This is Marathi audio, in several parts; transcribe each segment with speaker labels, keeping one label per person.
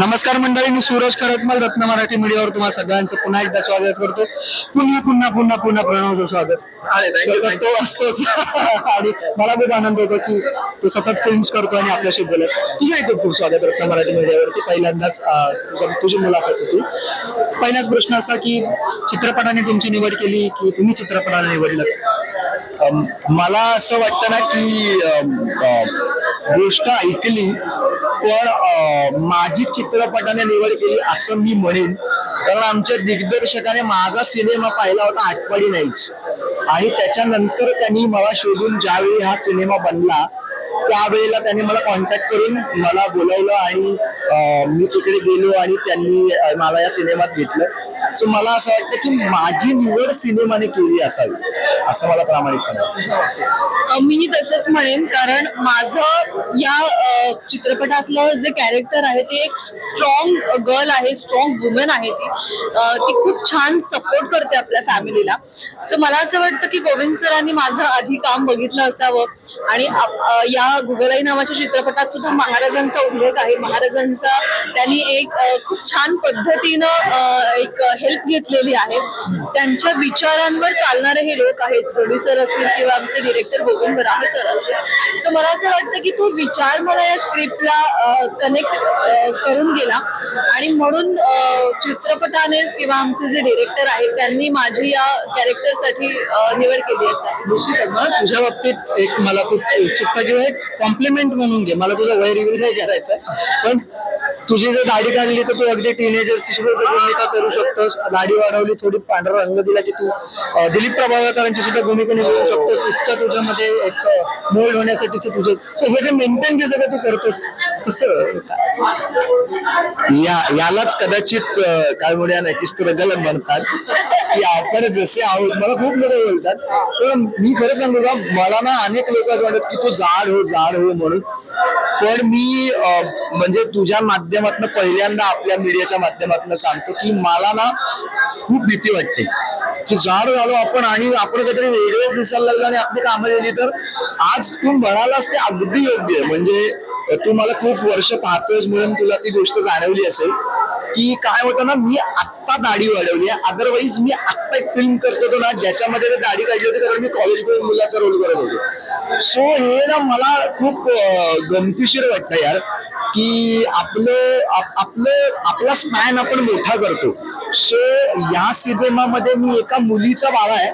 Speaker 1: नमस्कार मंडळी मी सूरज खरटमल रत्न मराठी मीडियावर तुम्हाला सगळ्यांचं पुन्हा एकदा स्वागत करतो. पुन्हा पुन्हा पुन्हा पुन्हा प्रणवचं स्वागत. सतत तो असतोच. आणि मला खूप आनंद होतो की तो सतत फिल्म्स करतो आणि आपल्याशी बोलत. तुझ्या खूप खूप स्वागत रत्न मराठी मीडियावरती. पहिल्यांदाच तुझं- तुझी मुलाखत होती. पहिलाच प्रश्न असा की चित्रपटाने तुमची निवड केली की तुम्ही चित्रपटाने निवडलं?
Speaker 2: मला असं वाटतं ना की गोष्ट ऐकली पण माझी चित्रपटाने निवड केली असं मी म्हणेन. कारण आमच्या दिग्दर्शकाने माझा सिनेमा पाहिला होता आठवडी नाहीच आणि त्याच्यानंतर त्यांनी मला शोधून ज्यावेळी हा सिनेमा बनला त्यावेळेला त्यांनी मला कॉन्टॅक्ट करून मला बोलवलं आणि मी तिकडे गेलो आणि त्यांनी मला या सिनेमात घेतलं. सो मला असं वाटतं की माझी निवड सिनेमाने केली असावी असं मला प्रामाणिकपणे
Speaker 3: मी तसंच म्हणेन कारण माझं या चित्रपटातलं जे कॅरेक्टर आहे ते एक स्ट्रॉंग गर्ल आहे स्ट्रॉंग वुमन आहे ती. ती खूप छान सपोर्ट करते आपल्या फॅमिलीला सो मला असं वाटतं की गोविंद सरांनी माझं आधी काम बघितलं असावं. आणि या गुगलाई नावाच्या चित्रपटात सुद्धा महाराजांचा उल्लेख आहे. महाराजांचा त्यांनी एक खूप छान पद्धतीनं एक हेल्प घेतलेली आहे. त्यांच्या विचारांवर चालणारे हे लोक आहेत. प्रोड्युसर असतील किंवा आमचे डिरेक्टर गोविंद राह सर असेल सो मला असं वाटतं की तो विचार मला या स्क्रिप्टला कनेक्ट करून गेला. आणि म्हणून चित्रपटानेच किंवा आमचे जे डिरेक्टर आहेत त्यांनी माझी या कॅरेक्टरसाठी निवड केली असावी
Speaker 1: निश्चितच ना तुझ्या बाबतीत एक मला खूप उत्सुकता किंवा एक कॉम्प्लिमेंट म्हणून घे. मला तुझा वय रिव्ह्यू नाही करायचं पण तुझी जर दाढी काढली तर तू अगदी टीनेजरची सुद्धा भूमिका करू शकतोस. दाढी वाढवली थोडी पांढरा रंग दिला की तू दिलीप प्रभावळकरांची सुद्धा भूमिका निभावू शकतोस. इतकं तुझ्यामध्ये एक मोल्ड होण्यासाठीच तुझं हे जे मेंटेन जे सगळं तू करतोस?
Speaker 2: या यालाच कदाचित काय म्हणूया ना की स्ट्रगल म्हणतात. की आपण जसे आहोत मला खूप लोक बोलतात. पण मी खरं सांगू का मला ना अनेक लोक असं वाटत की तू जाड हो जाड हो म्हणून. पण मी म्हणजे तुझ्या माध्यमातून पहिल्यांदा आपल्या मीडियाच्या माध्यमातून सांगतो की मला ना खूप भीती वाटते. की जाड झालो आपण आणि आपण काहीतरी वेगळेच दिसायला लागलो आणि आपली कामं दिली तर आज तू म्हणालास ते अगदी योग्य आहे. म्हणजे तू मला खूप वर्ष पाहतोयस म्हणून तुला ती गोष्ट जाणवली असेल. की काय होतं ना मी आत्ता दाढी वाढवली आहे. अदरवाईज मी आत्ता एक फिल्म करत होतो ना ज्याच्यामध्ये मी दाढी काढली होती कारण मी कॉलेज मुलाचा रोल करत होतो. सो हे ना मला खूप गमतीशीर वाटतं यार की आपलं आपलं आपला स्पॅन आपण मोठा करतो. सो या सिनेमामध्ये मी एका मुलीचा बाळा आहे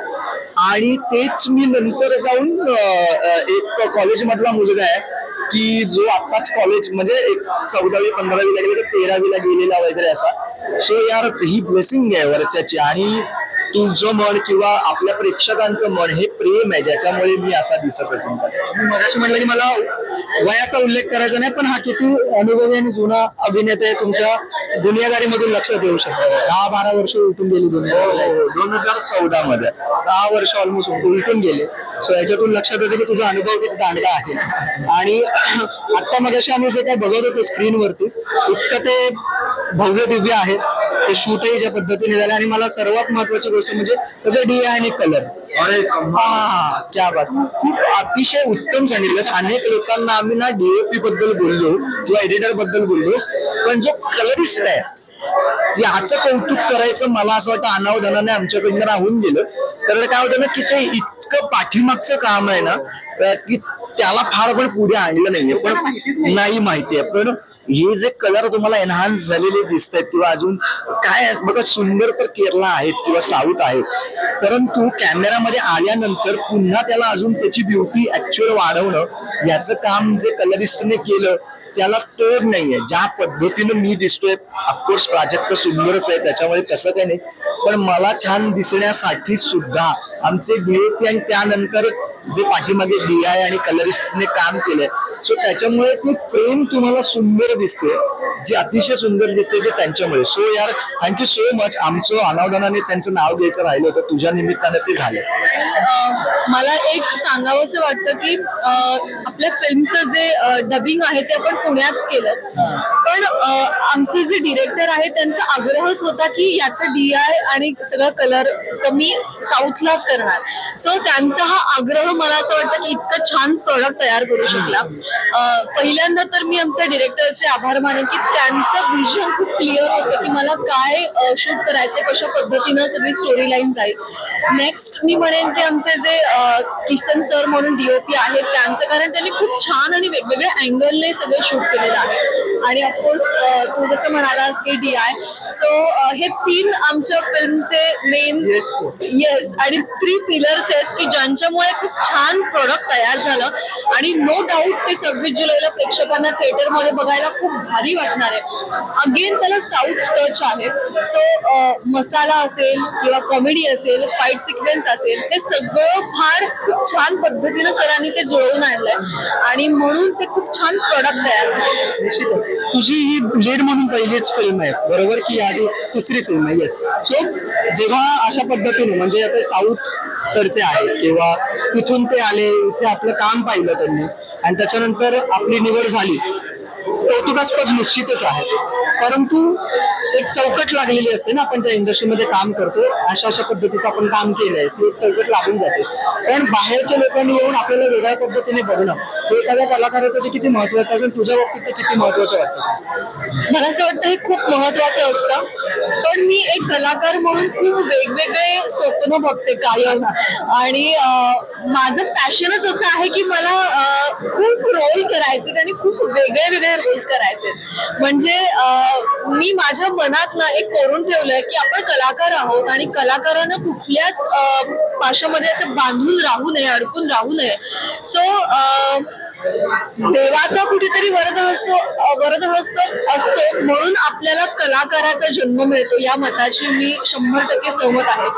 Speaker 2: आणि तेच मी नंतर जाऊन एक कॉलेजमधला मुलगा आहे. की जो आत्ताच कॉलेज म्हणजे एक चौदावी पंधरावीला गेले तर तेरावीला गेलेला वगैरे असा. सो यार ही ब्लेसिंग आहे वरच्याची. आणि तुझं मन किंवा आपल्या प्रेक्षकांचं मन हे प्रेम आहे ज्याच्यामुळे मी असा दिसत असेल
Speaker 1: मगाशी म्हणलं की मला वयाचा उल्लेख करायचा नाही पण हा किती अनुभवी आणि जुना अभिनेता आहे तुमच्या. दुनियादारीमधून लक्षात येऊ शकतो. दहा बारा वर्ष उलटून गेली दुनिया
Speaker 2: दोन हजार चौदा मध्ये
Speaker 1: दहा वर्ष ऑलमोस्ट उलटून गेले. सो याच्यातून लक्षात येतं की तुझा अनुभव किती दांडगा आहे. आणि आता मगाशी आम्ही जे काय बघत होतो स्क्रीनवरती इतकं ते भव्य दिव्य आहे. ते शूटही ज्या पद्धतीने झालं आणि मला सर्वात महत्वाची गोष्ट म्हणजे त्याचं डी आणि कलर
Speaker 2: अरे
Speaker 1: हा क्या बात.
Speaker 2: खूप अतिशय उत्तम सांगितलं अनेक लोकांना आम्ही ना डीओपी बद्दल बोललो किंवा एडिटरबद्दल बोललो. पण जो कलरिस्ट आहे याचं कौतुक करायचं मला असं वाटतं अनावधानाने आमच्याकडनं राहून गेलं. कारण काय होतं ना की ते इतकं पाठीमागचं काम आहे ना की त्याला फार पण पुढे आणलं नाहीये. पण नाही माहितीये. पण हे जे कलर तुम्हाला एनहान्स झालेले दिसत आहेत किंवा अजून काय बघा सुंदर तर केरला आहेच किंवा साऊथ आहे. परंतु कॅमेरामध्ये आल्यानंतर पुन्हा त्याला अजून त्याची ब्युटी ऍक्च्युअल वाढवणं याचं काम जे कलरिस्टने केलं त्याला तोड नाहीये. ज्या पद्धतीनं मी दिसतोय ऑफकोर्स प्राजक्त सुंदरच आहे त्याच्यामुळे कसं काय नाही. पण मला छान दिसण्यासाठी सुद्धा आमचे डीओपी आणि त्यानंतर जे पाठीमागे डीआय आणि कलरिस्टने काम केलंय. सो त्याच्यामुळे ती फ्रेम तुम्हाला सुंदर दिसते. जी अतिशय सुंदर दिसते ते त्यांच्यामुळे. सो यार थँक्यू सो मच आमचं अनावधानाने त्यांचं नाव घ्यायचं राहिलं होतं. तुझ्या निमित्तानं ते झालं.
Speaker 3: मला एक सांगावंसं वाटतं की आपल्या फिल्मचं जे डबिंग आहे ते आपण पुण्यात केलं. पण आमचे जे डिरेक्टर आहेत त्यांचा आग्रहच होता की याचं डी आय आणि सगळं कलरचं मी साऊथलाच करणार. सो त्यांचा हा आग्रह मला असं वाटतं की इतकं छान प्रोडक्ट तयार करू शकला. पहिल्यांदा तर मी आमच्या डिरेक्टरचे आभार मानेन की त्यांचं विजन खूप क्लिअर होतं की मला काय शूट करायचं कशा पद्धतीनं सगळी स्टोरी लाईन जाईल. नेक्स्ट मी म्हणेन की आमचे जे किसन सर म्हणून डीओपी आहेत त्यांचं कारण त्यांनी खूप छान आणि वेगवेगळ्या अँगलने सगळं शूट केलेलं आहे. आणि ऑफकोर्स तू जसं म्हणालास की डी आय सो हे तीन आमच्या फिल्मचे मेन येस आणि थ्री पिलर्स आहेत की ज्यांच्यामुळे खूप छान प्रोडक्ट तयार झालं. आणि नो डाऊट ते सव्वीस जुलैला प्रेक्षकांना थिएटरमध्ये बघायला खूप भारी वाटणार आहे. अगेन त्याला साऊथ टच आहे. सो मसाला असेल किंवा कॉमेडी असेल फाईट सिक्वेन्स असेल ते सगळं फार खूप छान पद्धतीनं सरांनी ते जुळवून आणलंय. आणि म्हणून ते खूप छान प्रोडक्ट तयार झालं.
Speaker 1: निश्चितच. तुझी ही लीड म्हणून पहिलीच फिल्म आहे. बरोबर की आधी तिसरी फिल्म आहे येस सो जेव्हा अशा पद्धतीने म्हणजे आता साऊथ कडचे आहे किंवा तिथून ते आले इथे आपलं काम पाहिलं त्यांनी आणि त्याच्यानंतर आपली निवड झाली कौतुकास्पद निश्चितच आहे. परंतु एक चौकट लागलेली असते ना आपण ज्या इंडस्ट्रीमध्ये काम करतो अशा अशा पद्धतीचं आपण काम केलंय. ती एक चौकट लागून जाते. पण बाहेरच्या लोकांनी येऊन आपल्याला वेगळ्या पद्धतीने बघणं हे एखाद्या कलाकारासाठी किती महत्वाचं असेल तुझ्या बाबतीत ते किती महत्वाचं वाटतं?
Speaker 3: मला असं वाटतं हे खूप महत्वाचं असतं. पण मी एक कलाकार म्हणून खूप वेगवेगळे स्वप्न बघते कायम. आणि माझं पॅशनच असं आहे की मला खूप रोल्स करायचे आणि खूप वेगळे वेगळे रोल्स करायचे म्हणजे मी माझ्या मनात ना एक करून ठेवलंय की आपण कलाकार आहोत आणि कलाकारानं कुठल्याच पाशामध्ये असं बांधून राहू नये अडकून राहू नये. सो देवाचा कुठेतरी वरदहस्त वरदहस्त असतो म्हणून आपल्याला कलाकाराचा जन्म मिळतो. या मताशी मी शंभर टक्के सहमत आहे.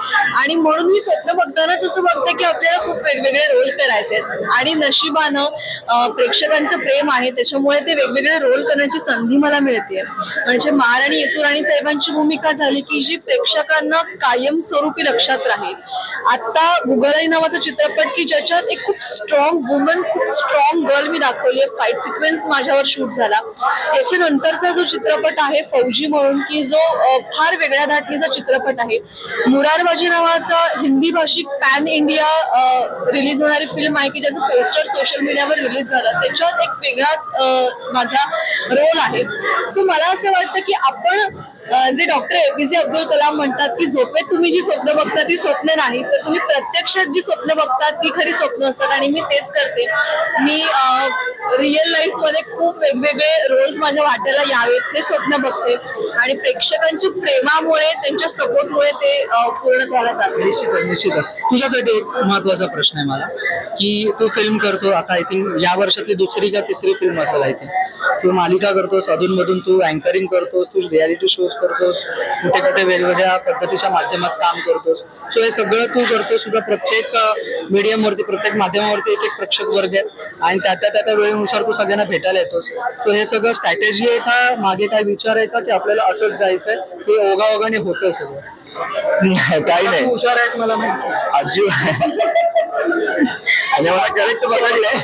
Speaker 3: आणि म्हणून मी स्वप्न बघतानाच असं बघते की आपल्याला खूप वेगवेगळे रोल्स करायचे आहेत. आणि नशिबानं प्रेक्षकांचं प्रेम आहे. त्याच्यामुळे ते वेगवेगळे रोल करण्याची संधी मला मिळते म्हणजे महाराणी येसुराणी साहेबांची भूमिका झाली की जी प्रेक्षकांना कायमस्वरूपी लक्षात राहील. आता गुगलाई नावाचा चित्रपट की ज्याच्यात एक खूप स्ट्रॉंग वुमन खूप स्ट्रॉंग गर्ल मी दाखवली आहे. फाईट सिक्वेन्स माझ्यावर शूट झाला. याच्यानंतरचा जो चित्रपट आहे फौजी म्हणून की जो फार वेगळ्या धाटणीचा चित्रपट आहे. मुरारबाजी नावाचा हिंदी भाषिक पॅन इंडिया रिलीज होणारी फिल्म आहे की ज्याचं पोस्टर सोशल मीडियावर रिलीज झालं. त्याच्यात एक वेगळाच माझा रोल आहे. सो मला असं वाटतं की आपण जे डॉक्टर एपीजे अब्दुल कलाम म्हणतात की झोपेत तुम्ही जी स्वप्न बघता ती स्वप्न नाही तर तुम्ही प्रत्यक्षात जी स्वप्न बघतात ती खरी स्वप्न असतात. आणि मी तेच करते. मी रिअल लाईफमध्ये खूप वेगवेगळे रोल्स माझ्या वाट्याला यावेत हे स्वप्न बघते. आणि प्रेक्षकांच्या प्रेमामुळे त्यांच्या सपोर्टमुळे ते अं, झाला जाते.
Speaker 1: निश्चितच निश्चितच. तुझ्यासाठी एक महत्त्वाचा प्रश्न आहे मला की तू फिल्म करतो आता आय थिंक या वर्षातली दुसरी का तिसरी फिल्म असेल आय थिंक तू मालिका करतोस अधूनमधून तू अँकरिंग करतोस तू रियालिटी शोज करतोस कुठे कुठे वेगवेगळ्या पद्धतीच्या माध्यमात काम करतोस. सो हे सगळं तू करतोस सुद्धा प्रत्येक मीडियमवरती प्रत्येक माध्यमावरती एक एक प्रेक्षक वर्ग आहे. आणि त्या त्या त्या त्या वेळेनुसार तू सगळ्यांना भेटायला येतोस सो हे सगळं स्ट्रॅटेजी आहे का? मागे काय विचार आहे का? की आपल्याला असंच जायचंय? हे ओघाओघाने होतं सगळं.
Speaker 2: काही
Speaker 1: तू
Speaker 2: नाही
Speaker 1: हुशार आहेस मला.
Speaker 2: अजिब आणि मला करेक्ट पकडलंय.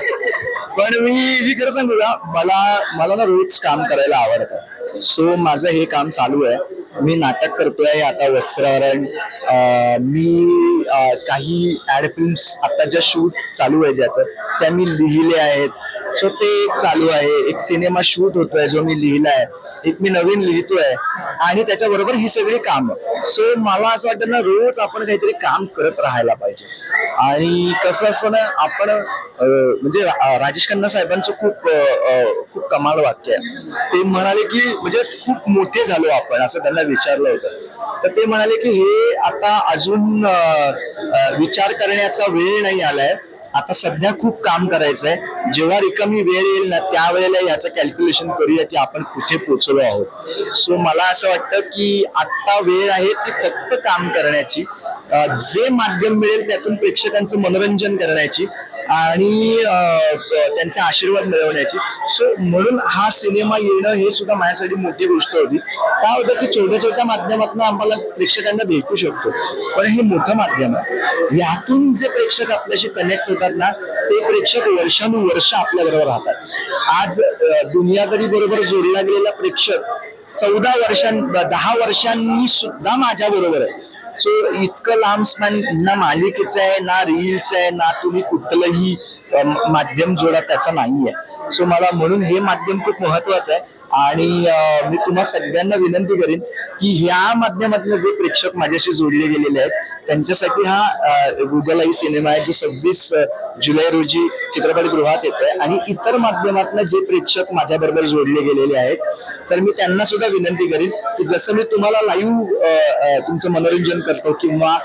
Speaker 2: पण मी मी खरं सांगू का? मला मला ना रोज काम करायला आवडतं. सो माझं हे काम चालू आहे. मी नाटक करतोय आता वस्त्रहरण मी काही ऍड फिल्म्स आता ज्या शूट चालू आहे ज्याचं त्या मी लिहिले आहेत. सो ते चालू आहे. एक सिनेमा शूट होतोय जो मी लिहिला आहे. एक मी नवीन लिहितोय. आणि त्याच्याबरोबर ही सगळी कामं. सो मला असं वाटतं ना रोज आपण काहीतरी काम करत राहायला पाहिजे. आणि कसं असतं ना आपण म्हणजे राजेश खन्ना साहेबांचं खूप खूप कमाल वाक्य आहे. ते म्हणाले की म्हणजे खूप मोठे झालो आपण असं त्यांना विचारलं होतं. तर ते म्हणाले की हे आता अजून विचार करण्याचा वेळ नाही आलाय. आता सध्या खूप काम करायचंय. जेव्हा रिकामी वेळ येईल ना त्यावेळेला याचं कॅल्क्युलेशन करूया की आपण कुठे पोचलो आहोत. सो मला असं वाटतं की आता वेळ आहे ती फक्त काम करण्याची. जे माध्यम मिळेल त्यातून प्रेक्षकांचं मनोरंजन करण्याची. आणि त्यांचा आशीर्वाद मिळवण्याची. सो म्हणून हा सिनेमा येणं हे सुद्धा माझ्यासाठी मोठी गोष्ट होती. काय होतं की छोट्या छोट्या माध्यमातून आम्हाला प्रेक्षकांना भेटू शकतो. पण हे मोठं माध्यम आहे. यातून जे प्रेक्षक आपल्याशी कनेक्ट होतात ना ते प्रेक्षक वर्षानुवर्ष आपल्या बरोबर राहतात. आज अं, दुनियादारी बरोबर जोडला गेलेला प्रेक्षक चौदा वर्षां दहा वर्षांनी सुद्धा माझ्या बरोबर आहे. सो इतकं लांब स्पॅन ना मालिकेचं आहे ना रील्स आहे ना तुम्ही कुठलंही माध्यम जोडा त्याचा नाहीये. सो मला म्हणून हे माध्यम खूप महत्वाचं आहे. आणि मी तुम्हा सगळ्यांना विनंती करेन की ह्या माध्यमातून जे प्रेक्षक माझ्याशी जोडले गेलेले आहेत त्यांच्यासाठी हा गुगल आई सिनेमा आहे जो सव्वीस जुलै रोजी चित्रपटगृहात येतोय आणि इतर माध्यमातून जे प्रेक्षक माझ्या बरोबर जोडले गेलेले आहेत तर मी त्यांना सुद्धा विनंती करीन की जसं मी तुम्हाला लाईव्ह तुमचं मनोरंजन करतो किंवा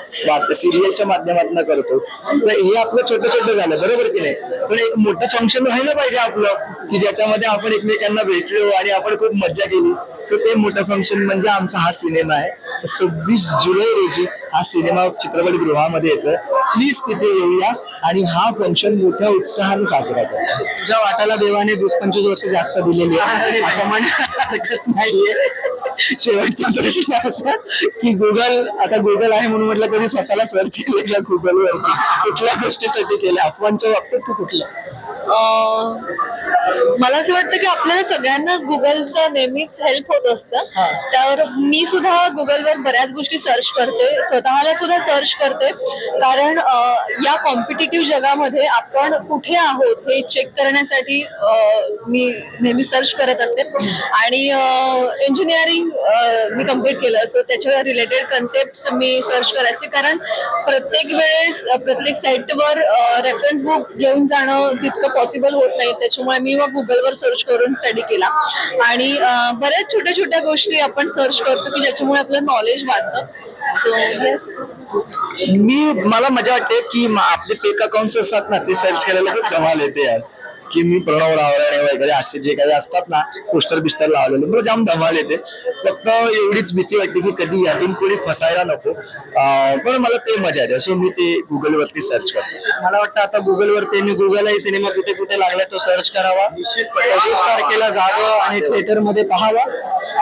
Speaker 2: सिरियलच्या माध्यमातून करतो तर हे आपलं छोटं छोटं झालं बरोबर की नाही? पण एक मोठं फंक्शन व्हायला पाहिजे आपलं की ज्याच्यामध्ये आपण एकमेकांना भेटलो आणि आपण खूप मज्जा केली. सो ते मोठं फंक्शन म्हणजे आमचा हा सिनेमा आहे. सव्वीस जुलै रोजी हा सिनेमा चित्रपटगृहामध्ये येतोय. प्लीज तिथे येऊया आणि हा फंक्शन मोठ्या उत्साहाने साजरा करतो
Speaker 1: तुझ्या वाटाला देवाने वीस पंचवीस वर्ष जास्त दिलेली आहे. असं म्हणायला हरकत नाहीये. शेवटचा प्रश्न असा की गुगल आता गुगल आहे म्हणून म्हटलं कधी स्वतःला सर्च केलं गुगलवर गुगल कुठल्या गोष्टीसाठी केलं? अफवांच्या बाबतीत तू कुठल्या
Speaker 3: मला असं वाटतं की आपल्याला सगळ्यांनाच गुगलचं नेहमीच हेल्प होत असतं. तर मी सुद्धा गुगलवर बऱ्याच गोष्टी सर्च करते. स्वतःला सुद्धा सर्च करते. कारण या कॉम्पिटेटिव्ह जगामध्ये आपण कुठे आहोत हे चेक करण्यासाठी मी नेहमी सर्च करत असते. आणि इंजिनिअरिंग मी कंप्लीट केलं. सो त्याच्यावर रिलेटेड कन्सेप्ट मी सर्च करायचे. कारण प्रत्येक वेळेस प्रत्येक साईटवर रेफरन्स बुक घेऊन जाणं तितकं पॉसिबल होत नाही. त्याच्यामुळे मी मग गुगलवर सर्च करून स्टडी केला. आणि बऱ्याच छोट्या छोट्या गोष्टी आपण सर्च करतो की ज्याच्यामुळे आपलं नॉलेज वाढतं. सो येस
Speaker 2: मी मला मजा वाटते की आपले फेक अकाउंट असतात ना ते सर्च करायला खूप धमाल येते यार. की मी प्रणव रावराणे वगैरे असे जे काही असतात ना पोस्टर बिस्टर लावलेले मला जाम धमाल येते. फक्त एवढीच भीती वाटते की कधी यातून कोणी फसायला नको. पण मला ते मजा येते. सो मी ते गुगल वरती सर्च करतो.
Speaker 1: मला वाटतं आता गुगल वर त्यांनी गुगल सिनेमा कुठे कुठे लागलाय तो सर्च करावा. सव्वीस तारखेला जावं आणि थिएटरमध्ये पाहावा.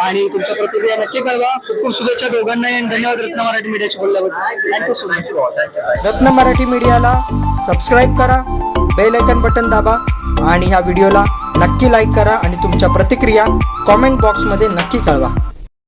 Speaker 1: आणि तुमच्या प्रतिक्रिया नक्की कळवा. खूप खूप शुभेच्छा दोघांना आणि धन्यवाद रत्न मराठी मीडियाची बोलल्याबद्दल. Thank you so much
Speaker 4: Ratna Marathi मीडियाला सबस्क्राईब करा बेल आयकन बटन दाबा आणि ह्या व्हिडिओला नक्की लाईक करा आणि तुमच्या प्रतिक्रिया कॉमेंट बॉक्समध्ये नक्की कळवा.